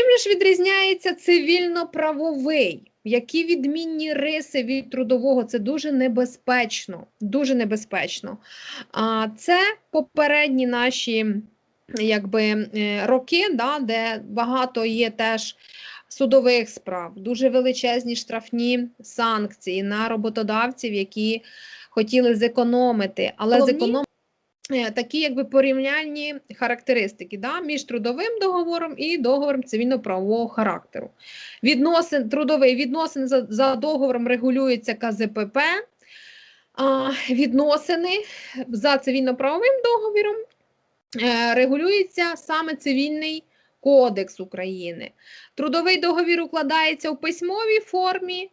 же ж відрізняється цивільно-правовий? Які відмінні риси від трудового? Це дуже небезпечно. Дуже небезпечно. А це попередні наші якби, е, роки, да, де багато є теж судових справ, дуже величезні штрафні санкції на роботодавців, які хотіли зекономити, але Головні зеконом... е, такі якби порівняльні характеристики да, між трудовим договором і договором цивільно-правового характеру. Відносин, трудовий відносин за, за договором регулюється КЗПП, а, відносини за цивільно-правовим договором е, регулюється саме цивільний кодекс України. Трудовий договір укладається у письмовій формі.